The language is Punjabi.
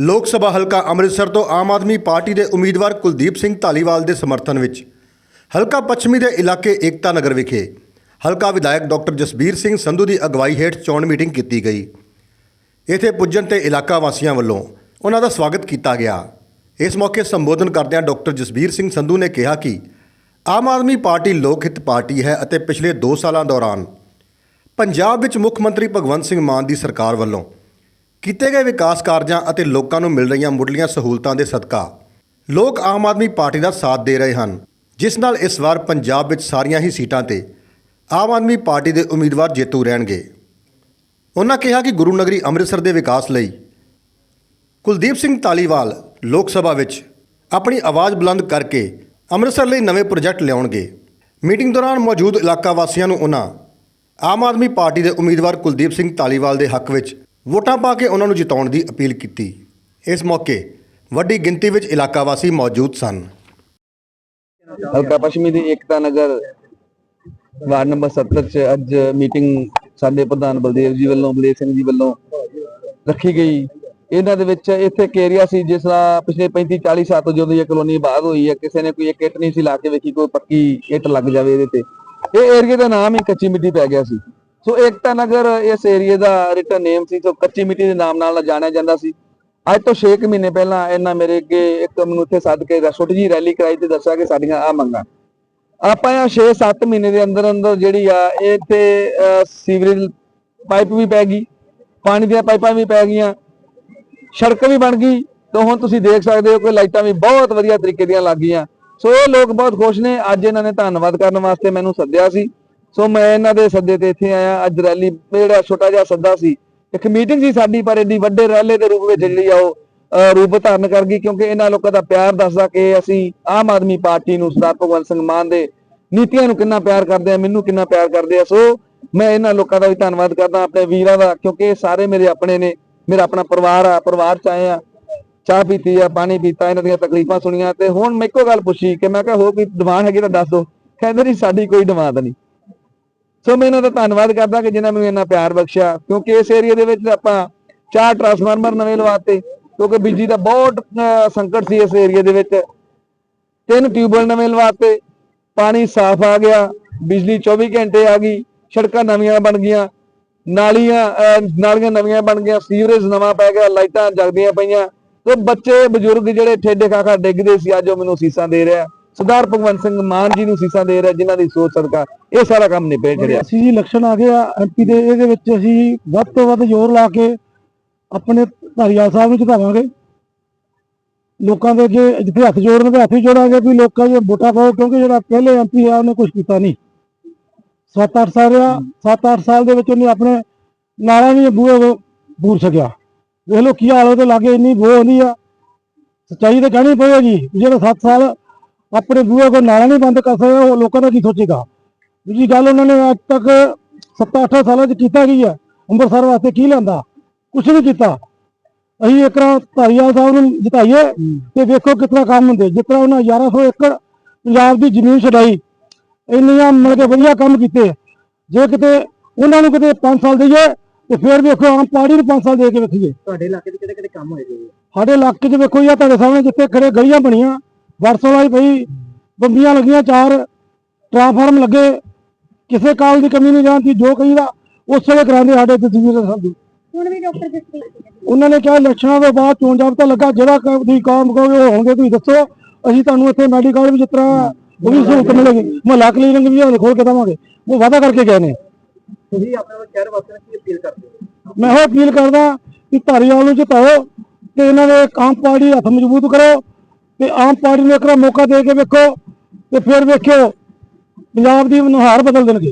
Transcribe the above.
ਲੋਕ ਸਭਾ ਹਲਕਾ ਅੰਮ੍ਰਿਤਸਰ ਤੋਂ ਆਮ ਆਦਮੀ ਪਾਰਟੀ ਦੇ ਉਮੀਦਵਾਰ ਕੁਲਦੀਪ ਸਿੰਘ ਧਾਲੀਵਾਲ ਦੇ ਸਮਰਥਨ ਵਿੱਚ ਹਲਕਾ ਪੱਛਮੀ ਦੇ ਇਲਾਕੇ ਏਕਤਾ ਨਗਰ ਵਿਖੇ ਹਲਕਾ ਵਿਧਾਇਕ ਡਾਕਟਰ ਜਸਬੀਰ ਸਿੰਘ ਸੰਧੂ ਦੀ ਅਗਵਾਈ ਹੇਠ ਚੋਣ ਮੀਟਿੰਗ ਕੀਤੀ ਗਈ। ਇੱਥੇ ਪੁੱਜਣ ਤੇ ਇਲਾਕਾ ਵਾਸੀਆਂ ਵੱਲੋਂ ਉਹਨਾਂ ਦਾ ਸਵਾਗਤ ਕੀਤਾ ਗਿਆ। ਇਸ ਮੌਕੇ ਸੰਬੋਧਨ ਕਰਦਿਆਂ ਡਾਕਟਰ ਜਸਬੀਰ ਸਿੰਘ ਸੰਧੂ ਨੇ ਕਿਹਾ ਕਿ ਆਮ ਆਦਮੀ ਪਾਰਟੀ ਲੋਕ ਹਿੱਤ ਪਾਰਟੀ ਹੈ ਅਤੇ ਪਿਛਲੇ 2 ਸਾਲਾਂ ਦੌਰਾਨ ਪੰਜਾਬ ਵਿੱਚ ਮੁੱਖ ਮੰਤਰੀ ਭਗਵੰਤ ਸਿੰਘ ਮਾਨ ਦੀ ਸਰਕਾਰ ਵੱਲੋਂ ਕੀਤੇ ਗਏ ਵਿਕਾਸ ਕਾਰਜਾਂ ਅਤੇ ਲੋਕਾਂ ਨੂੰ ਮਿਲ ਰਹੀਆਂ ਮੁੱਢਲੀਆਂ ਸਹੂਲਤਾਂ ਦੇ ਸਦਕਾ ਲੋਕ ਆਮ ਆਦਮੀ ਪਾਰਟੀ ਦਾ ਸਾਥ ਦੇ ਰਹੇ ਹਨ, ਜਿਸ ਨਾਲ ਇਸ ਵਾਰ ਪੰਜਾਬ ਵਿੱਚ ਸਾਰੀਆਂ ਹੀ ਸੀਟਾਂ ਤੇ ਆਮ ਆਦਮੀ ਪਾਰਟੀ ਦੇ ਉਮੀਦਵਾਰ ਜੇਤੂ ਰਹਿਣਗੇ। ਉਹਨਾਂ ਕਿਹਾ ਕਿ ਗੁਰੂ ਨਗਰੀ ਅੰਮ੍ਰਿਤਸਰ ਦੇ ਵਿਕਾਸ ਲਈ ਕੁਲਦੀਪ ਸਿੰਘ ਧਾਲੀਵਾਲ ਲੋਕ ਸਭਾ ਵਿੱਚ ਆਪਣੀ ਆਵਾਜ਼ ਬੁਲੰਦ ਕਰਕੇ ਅੰਮ੍ਰਿਤਸਰ ਲਈ ਨਵੇਂ ਪ੍ਰੋਜੈਕਟ ਲਿਆਉਣਗੇ। ਮੀਟਿੰਗ ਦੌਰਾਨ ਮੌਜੂਦ ਇਲਾਕਾ ਵਾਸੀਆਂ ਨੂੰ ਉਹਨਾਂ ਆਮ ਆਦਮੀ ਪਾਰਟੀ ਦੇ ਉਮੀਦਵਾਰ ਕੁਲਦੀਪ ਸਿੰਘ ਧਾਲੀਵਾਲ ਦੇ ਹੱਕ ਵਿੱਚ ਵੋਟਾਂ ਪਾ ਕੇ ਉਹਨਾਂ ਨੂੰ ਜਿਤਾਉਣ ਦੀ ਅਪੀਲ ਕੀਤੀ। ਇਸ ਮੌਕੇ ਵੱਡੀ ਗਿਣਤੀ ਵਿੱਚ ਇਲਾਕਾ ਵਾਸੀ ਮੌਜੂਦ ਸਨ। ਹਲਕਾ ਪੱਛਮੀ ਦੀ ਏਕਤਾ ਨਗਰ ਵਾਰਡ ਨੰਬਰ 70 ਚ ਅੱਜ ਮੀਟਿੰਗ ਸਾਡੇ ਪ੍ਰਧਾਨ ਬਲਦੇਵ ਜੀ ਵੱਲੋਂ, ਬਲਦੇਵ ਸਿੰਘ ਜੀ ਵੱਲੋਂ ਰੱਖੀ ਗਈ। ਇਹਨਾਂ ਦੇ ਵਿੱਚ ਇੱਥੇ ਇੱਕ ਏਰੀਆ ਸੀ ਜਿਸ ਤਰ੍ਹਾਂ ਪਿਛਲੇ 35 40 ਸਾਲ ਤੋਂ ਜਦੋਂ ਇਹ ਕਲੋਨੀ ਬਾਦ ਹੋਈ ਹੈ, ਕਿਸੇ ਨੇ ਕੋਈ ਇੱਕ ਇੱਟ ਨਹੀਂ ਸੀ ਲਾ ਕੇ ਵੇਖੀ, ਕੋਈ ਪੱਕੀ ਇੱਟ ਲੱਗ ਜਾਵੇ ਇਹਦੇ ਤੇ। ਇਹ ਏਰੀਆ ਦਾ ਨਾਮ ਹੀ ਕੱਚੀ ਮਿੱਟੀ ਪੈ ਗਿਆ ਸੀ। ਸੋ ਏਕਤਾ ਨਗਰ ਇਸ ਏਰੀਆ ਦਾ ਰਿਟਨ ਨੇਮ ਸੀ ਸੋ ਕੱਚੀ ਮਿੱਟੀ ਦੇ ਨਾਮ ਨਾਲ ਜਾਣਿਆ ਜਾਂਦਾ ਸੀ। ਅੱਜ ਤੋਂ 6 ਮਹੀਨੇ ਪਹਿਲਾਂ ਇਹਨਾਂ ਮੇਰੇ ਅੱਗੇ ਇੱਕ ਮੈਨੂੰ ਇੱਥੇ ਸੱਦ ਕੇ ਛੋਟੀ ਜੀ ਰੈਲੀ ਕਰਾਈ ਤੇ ਦੱਸਿਆ ਕਿ ਸਾਡੀਆਂ ਆ ਮੰਗਾਂ। ਆਪਾਂ ਇਹ 6-7 ਮਹੀਨੇ ਦੇ ਅੰਦਰ ਅੰਦਰ ਜਿਹੜੀ ਆ ਇਹ ਇੱਥੇ ਅਹ, ਸੀਵਰੇਜ ਪਾਈਪ ਵੀ ਪੈ ਗਈ ਪਾਣੀ ਦੀਆਂ ਪਾਈਪਾਂ ਵੀ ਪੈ ਗਈਆਂ ਸੜਕ ਵੀ ਬਣ ਗਈ ਤਾਂ ਹੁਣ ਤੁਸੀਂ ਦੇਖ ਸਕਦੇ ਹੋ ਕਿ ਲਾਈਟਾਂ ਵੀ ਬਹੁਤ ਵਧੀਆ ਤਰੀਕੇ ਦੀਆਂ ਲੱਗ ਗਈਆਂ। ਸੋ ਇਹ ਲੋਕ ਬਹੁਤ ਖੁਸ਼ ਨੇ ਅੱਜ ਇਹਨਾਂ ਨੇ ਧੰਨਵਾਦ ਕਰਨ ਵਾਸਤੇ ਮੈਨੂੰ ਸੱਦਿਆ ਸੀ। ਸੋ ਮੈਂ ਇਹਨਾਂ ਦੇ ਸੱਦੇ ਤੇ ਇੱਥੇ ਆਇਆ। ਅੱਜ ਰੈਲੀ ਜਿਹੜਾ ਛੋਟਾ ਜਿਹਾ ਸੱਦਾ ਸੀ। ਇੱਕ ਮੀਟਿੰਗ ਸੀ ਸਾਡੀ ਪਰ ਏਡੀ ਵੱਡੇ ਰੈਲੇ ਦੇ ਰੂਪ ਵਿੱਚ ਜਿਹੜੀ ਆ ਉਹ ਅਹ, ਰੂਪ ਧਾਰਨ ਕਰ ਗਈ ਕਿਉਂਕਿ ਇਹਨਾਂ ਲੋਕਾਂ ਦਾ ਪਿਆਰ ਦੱਸਦਾ ਕਿ ਅਸੀਂ ਆਮ ਆਦਮੀ ਪਾਰਟੀ ਨੂੰ ਸਰਦਾਰ ਭਗਵੰਤ ਸਿੰਘ ਮਾਨ ਦੇ ਨੀਤੀਆਂ ਨੂੰ ਕਿੰਨਾ ਪਿਆਰ ਕਰਦੇ ਆ ਮੈਨੂੰ ਕਿੰਨਾ ਪਿਆਰ ਕਰਦੇ ਆ। ਸੋ ਮੈਂ ਇਹਨਾਂ ਲੋਕਾਂ ਦਾ ਵੀ ਧੰਨਵਾਦ ਕਰਦਾ ਆਪਣੇ ਵੀਰਾਂ ਦਾ ਕਿਉਂਕਿ ਸਾਰੇ ਮੇਰੇ ਆਪਣੇ ਨੇ। ਮੇਰਾ ਆਪਣਾ ਪਰਿਵਾਰ ਆ ਪਰਿਵਾਰ ਚ ਆਏ ਆ। ਚਾਹ ਪੀਤੀ ਆ ਪਾਣੀ ਪੀਤਾ ਇਹਨਾਂ ਦੀਆਂ ਤਕਲੀਫਾਂ ਸੁਣੀਆਂ। ਤੇ ਹੁਣ ਮੈਂ ਇੱਕੋ ਗੱਲ ਪੁੱਛੀ ਕਿ ਮੈਂ ਕਿਹਾ ਹੋਰ ਕੋਈ ਡਿਮਾਂਡ ਹੈਗੀ ਤਾਂ ਦੱਸ ਦਿਓ ਕਹਿੰਦੇ ਨਹੀਂ ਸਾਡੀ ਕੋਈ ਡਿਮਾਂਡ ਨਹੀਂ। ਸੋ ਮੈਂ ਇਹਨਾਂ ਦਾ ਧੰਨਵਾਦ ਕਰਦਾ ਕਿ ਜਿਨ੍ਹਾਂ ਮੈਨੂੰ ਇੰਨਾ ਪਿਆਰ ਬਖਸ਼ਿਆ, ਕਿਉਂਕਿ ਇਸ ਏਰੀਆ ਦੇ ਵਿੱਚ ਆਪਾਂ ਚਾਰ ਟਰਾਂਸਫਾਰਮਰ ਨਵੇਂ ਲਵਾਤੇ, ਕਿਉਂਕਿ ਬਿਜਲੀ ਦਾ ਬਹੁਤ ਸੰਕਟ ਸੀ ਇਸ ਏਰੀਆ ਦੇ ਵਿੱਚ। ਤਿੰਨ ਟਿਊਬਵੈਲ ਨਵੇਂ ਲਵਾਤੇ, ਪਾਣੀ ਸਾਫ਼ ਆ ਗਿਆ, ਬਿਜਲੀ 24 ਘੰਟੇ ਆ ਗਈ, ਸੜਕਾਂ ਨਵੀਆਂ ਬਣ ਗਈਆਂ, ਨਾਲੀਆਂ ਨਾਲੀਆਂ ਨਵੀਆਂ ਬਣ ਗਈਆਂ ਸੀਵਰੇਜ ਨਵਾਂ ਪੈ ਗਿਆ, ਲਾਈਟਾਂ ਜਗਦੀਆਂ ਪਈਆਂ। ਤੇ ਬੱਚੇ, ਬਜ਼ੁਰਗ ਜਿਹੜੇ ਠੇਡੇ ਖਾ ਖਾ ਡਿੱਗਦੇ ਸੀ, ਅੱਜ ਉਹ ਮੈਨੂੰ ਸੀਸਾਂ ਦੇ ਰਿਹਾ। ਸਰਦਾਰ ਭਗਵੰਤ ਸਿੰਘ ਮਾਨ ਜੀ ਨੂੰ ਸੀਸਾਂ ਦੇ ਰਿਹਾ ਜਿਨ੍ਹਾਂ ਦੀ ਸੋਚ ਸਦਕਾ ਇਹ ਸਾਰਾ ਕੰਮ ਨਿਬੇੜ ਰਿਹਾ। ਅਸੀਂ ਜੀ ਇਲੈਕਸ਼ਨ ਆ ਗਏ ਆ ਐਮਪੀ ਦੇ ਇਹਦੇ ਵਿੱਚ ਅਸੀਂ ਵੱਧ ਤੋਂ ਵੱਧ ਜ਼ੋਰ ਲਾ ਕੇ ਆਪਣੇ ਧਾਰੀਵਾਲ ਸਾਹਿਬ ਨੂੰ ਜਿਤਾਵਾਂਗੇ। ਲੋਕਾਂ ਦੇ ਅੱਗੇ ਜਿੱਥੇ ਹੱਥ ਜੋੜਨ ਤੇ ਹੱਥ ਹੀ ਜੋੜਾਂਗੇ ਵੀ ਲੋਕਾਂ ਦੇ ਵੋਟਾਂ ਪਾਓ ਕਿਉਂਕਿ ਜਿਹੜਾ ਪਹਿਲੇ ਐਮਪੀ ਆ ਉਹਨੇ ਕੁਝ ਕੀਤਾ ਨਹੀਂ। 7-8 ਸਾਲ ਆ 7-8 ਸਾਲ ਦੇ ਵਿੱਚ ਉਹਨੇ ਆਪਣੇ ਨਾਲਾਂ ਵੀ ਬੂਹੇ ਬੂਰ ਸਕਿਆ ਵੇਖ ਲਓ ਕੀ ਹਾਲ ਉਹਦੇ ਲਾਗੇ ਇੰਨੀ ਬੋਹ ਹੁੰਦੀ ਆ। ਸੱਚਾਈ ਤਾਂ ਕਹਿਣੀ ਪਵੇਗੀ ਜਿਹੜਾ 7 ਸਾਲ ਆਪਣੇ ਬੂਹੇ ਕੋ ਨਾਲਾ ਨਹੀਂ ਬੰਦ ਕਰ ਸਕਦਾ ਉਹ ਲੋਕਾਂ ਦਾ ਕੀ ਸੋਚੇਗਾ? ਦੂਜੀ ਗੱਲ ਉਹਨਾਂ ਨੇ ਅੱਜ ਤੱਕ 7-8 ਸਾਲਾਂ 'ਚ ਕੀਤਾ ਕੀ ਹੈ? ਅੰਮ੍ਰਿਤਸਰ ਵਾਸਤੇ ਕੀ ਲੈਂਦਾ ਕੁਛ ਨਹੀਂ ਕੀਤਾ। ਅਸੀਂ ਇੱਕ ਧਾਰੀਵਾਲ ਸਾਹਿਬ ਨੂੰ ਜਿਤਾਈਏ ਤੇ ਵੇਖੋ ਕਿਤਨਾ ਕੰਮ ਹੁੰਦੇ। ਜਿਸ ਤਰ੍ਹਾਂ ਉਹਨਾਂ 1100 ਏਕੜ ਪੰਜਾਬ ਦੀ ਜ਼ਮੀਨ ਛਡਾਈ ਇੰਨੀਆਂ ਮਿਲ ਕੇ ਵਧੀਆ ਕੰਮ ਕੀਤੇ। ਜੇ ਕਿਤੇ ਉਹਨਾਂ ਨੂੰ ਕਿਤੇ 5 ਸਾਲ ਦੇਈਏ ਤੇ ਫਿਰ ਵੇਖੋ ਆਮ ਪਾਰਟੀ ਨੂੰ 5 ਸਾਲ ਦੇ ਕੇ ਵੇਖੀਏ ਤੁਹਾਡੇ ਇਲਾਕੇ 'ਚ ਕਿਹੜੇ ਕਿਹੜੇ ਕੰਮ ਹੋਏ ਸਾਡੇ ਇਲਾਕੇ 'ਚ ਵੇਖੋ ਜੀ ਆਹ ਤੁਹਾਡੇ ਸਾਹਮਣੇ ਜਿੱਥੇ ਖੜੇ ਗਲੀਆਂ ਬਣੀਆਂ ਵਰਸੋਂ ਵਾਲੀ ਪਈ ਬੰਬੀਆਂ ਲੱਗੀਆਂ ਚਾਰ ਟਰਾਂਸਫਾਰਮ ਲੱਗੇ। ਕਿਸੇ ਕਾਲ ਦੀ ਕਮੀ ਨਹੀਂ ਜਾਂਦੀ ਜੋ ਕਹੀਦਾ ਉਸ ਵੇਲੇ ਕਰਾਉਂਦੇ ਸਾਡੇ ਤਸਵੀਰ ਸੰਧੂ ਹੁਣ ਵੀ ਡਾਕਟਰ ਜਸਪ੍ਰੀਤ ਸਿੰਘ ਨੇ। ਉਹਨਾਂ ਨੇ ਕਿਹਾ ਇਲੈਕਸ਼ਨਾਂ ਤੋਂ ਬਾਅਦ ਚੋਣ ਜਾਬਤਾ ਲੱਗਾ ਜਿਹੜਾ ਕੰਮ ਤੁਸੀਂ ਕੰਮ ਕਹੋਗੇ ਉਹ ਹੋਣਗੇ ਤੁਸੀਂ ਦੱਸੋ। ਅਸੀਂ ਤੁਹਾਨੂੰ ਇੱਥੇ ਮੈਡੀਕਲ ਵੀ ਜਿਸ ਤਰ੍ਹਾਂ ਉਹ ਵੀ ਸਹੂਲਤ ਮਿਲੇਗੀ। ਮੁਹੱਲਾ ਕਲੀਨਿਕ ਵੀ ਹਾਲੇ ਖੋਲ ਕੇ ਦੇਵਾਂਗੇ। ਉਹ ਵਾਅਦਾ ਕਰਕੇ ਗਏ ਨੇ। ਤੁਸੀਂ ਆਪਣੇ ਸ਼ਹਿਰ ਵਾਸੀਆਂ ਨੂੰ ਕੀ ਅਪੀਲ ਕਰਦੇ ਹੋ? ਮੈਂ ਉਹ ਅਪੀਲ ਕਰਦਾ ਕਿ ਧਾਰੀਵਾਲ ਨੂੰ ਜਿਤਾਓ ਤੇ ਇਹਨਾਂ ਦੇ ਆਮ ਪਾਰਟੀ ਹੱਥ ਮਜ਼ਬੂਤ ਕਰੋ। ਤੇ ਆਮ ਪਾਰਟੀ ਨੂੰ ਇੱਕ ਮੌਕਾ ਦੇ ਕੇ ਵੇਖੋ ਤੇ ਫਿਰ ਵੇਖਿਓ। ਪੰਜਾਬ ਦੀ ਨੁਹਾਰ ਬਦਲ ਦੇਣਗੇ।